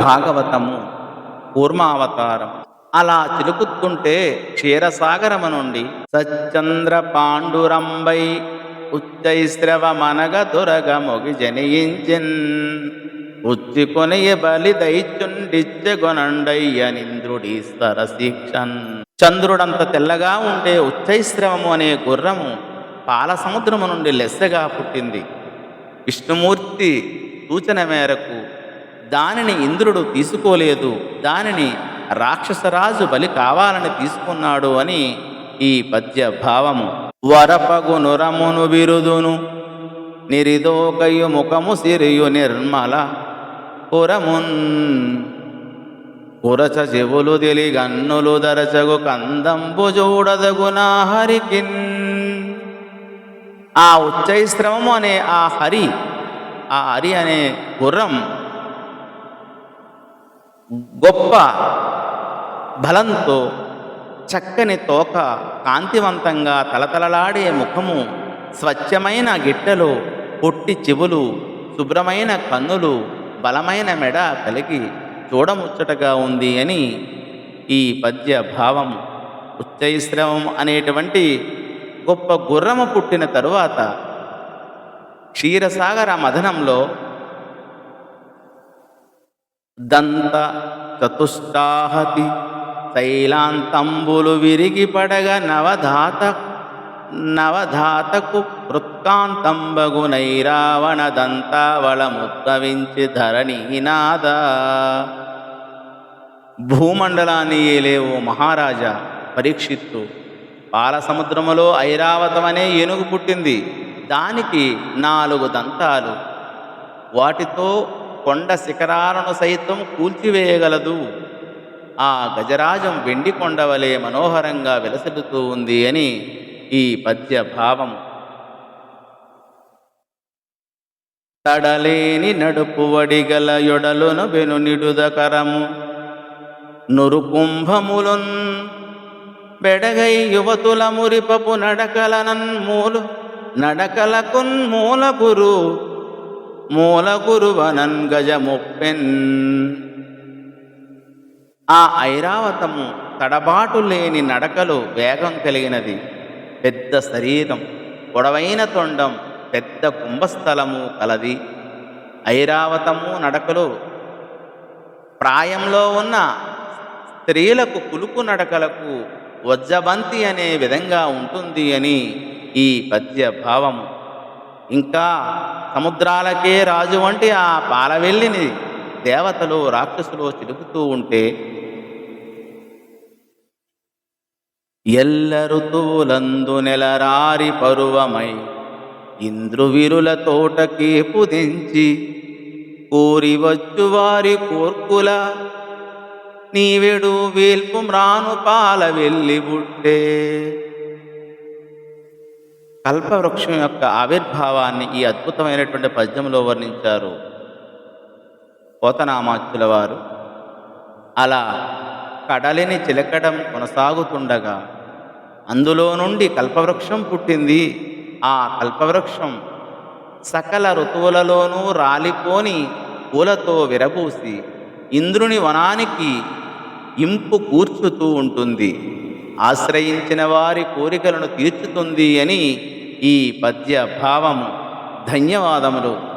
భాగవతము కూర్మావతారం. అలా చిలుకుతుంటే క్షీరసాగరము నుండి సచ్చంద్ర పాండురంబై ఉచ్చైశ్రవ మనగ దొరగ మొగి జనయించిన్ ఉచ్చి కొనియ బలి దైత్యుండిచ్చగొనండయ్యనింద్రుడి సరశిక్షన్. చంద్రుడంత తెల్లగా ఉండే ఉచ్చైశ్రవము అనే గుర్రము పాల సముద్రము నుండి లెస్సగా పుట్టింది. విష్ణుమూర్తి సూచన మేరకు దానిని ఇంద్రుడు తీసుకోలేదు. దానిని రాక్షసరాజు బలి కావాలని తీసుకున్నాడు అని ఈ పద్య భావము వరపగు నురమును బిరుదును నిరిదోకయు ముఖము సిరియు నిర్మల పురమున్. పురచ చెవులు తెలిగన్నులు దరచగు కందంబు చూడదగునా హరికిన్. ఆ ఉచ్చైశ్రవము అనే ఆ హరి ఆ హరి అనే గుర్రం గొప్ప బలంతో చక్కని తోక కాంతివంతంగా తలతలలాడే ముఖము స్వచ్ఛమైన గిట్టెలు పొట్టి చెవులు శుభ్రమైన కన్నులు బలమైన మెడ కలిగి చూడముచ్చటగా ఉంది అని ఈ పద్య భావం ఉచ్చైశ్రవం అనేటువంటి గొప్ప గుర్రము పుట్టిన తరువాత క్షీరసాగర మథనంలో దంత చతుష్టాహతి తైలాంతంబులు విరిగి పడగ నవధాత నవధాతకు వృత్తాంతంబగు నైరావణ దంతావళముద్భవించి ధరణీనాద భూమండలాన్ని ఏలేవు మహారాజా పరీక్షిత్తు పాలసముద్రములో ఐరావతం అనే ఏనుగు పుట్టింది దానికి నాలుగు దంతాలు వాటితో కొండ శిఖరాలను సైతం కూల్చివేయగలదు. ఆ గజరాజం వెండి కొండవలే మనోహరంగా విలసిల్లుతూ ఉంది అని ఈ పద్య భావం తడలేని నడుపు వడిగల యొడలును వెను నిడుదకరము నురుకుంభములున్ బెడగై యువతుల మురిపపు నడకలనన్ మూలు నడకలకున్ మూల గురు మూలగురువనన్ గజముప్పెన్ ఆ ఐరావతము తడబాటు లేని నడకలు వేగం కలిగినది. పెద్ద శరీరం పొడవైన తొండం పెద్ద కుంభస్థలము కలది. ఐరావతము నడకలు ప్రాయంలో ఉన్న స్త్రీలకు కులుకు నడకలకు వజ్జబంతి అనే విధంగా ఉంటుంది అని ఈ పద్య భావము ఇంకా సముద్రాలకే రాజు వంటి ఆ పాలవెల్లిని దేవతలు రాక్షసులు చిలుపుతూ ఉంటే ఎల్ల ఋతువులందు నెలరారి పరువమై ఇంద్రువిరుల తోటకి పుదించి కోరి వచ్చు వారి కోర్కుల నీవెడు వేల్పు మ్రాను పాల వెళ్ళి బుట్టే. కల్పవృక్షం యొక్క ఆవిర్భావాన్ని ఈ అద్భుతమైనటువంటి పద్యంలో వర్ణించారు పోతనామాత్యుల వారు అలా కడలిని చిలకడం కొనసాగుతుండగా అందులో నుండి కల్పవృక్షం పుట్టింది. ఆ కల్పవృక్షం సకల ఋతువులలోనూ రాలిపోని పూలతో విరబూసి ఇంద్రుని వనానికి ఇంపు కూర్చుతూ ఉంటుంది. ఆశ్రయించిన వారి కోరికలను తీర్చుతుంది అని ఈ పద్య భావము ధన్యవాదములు.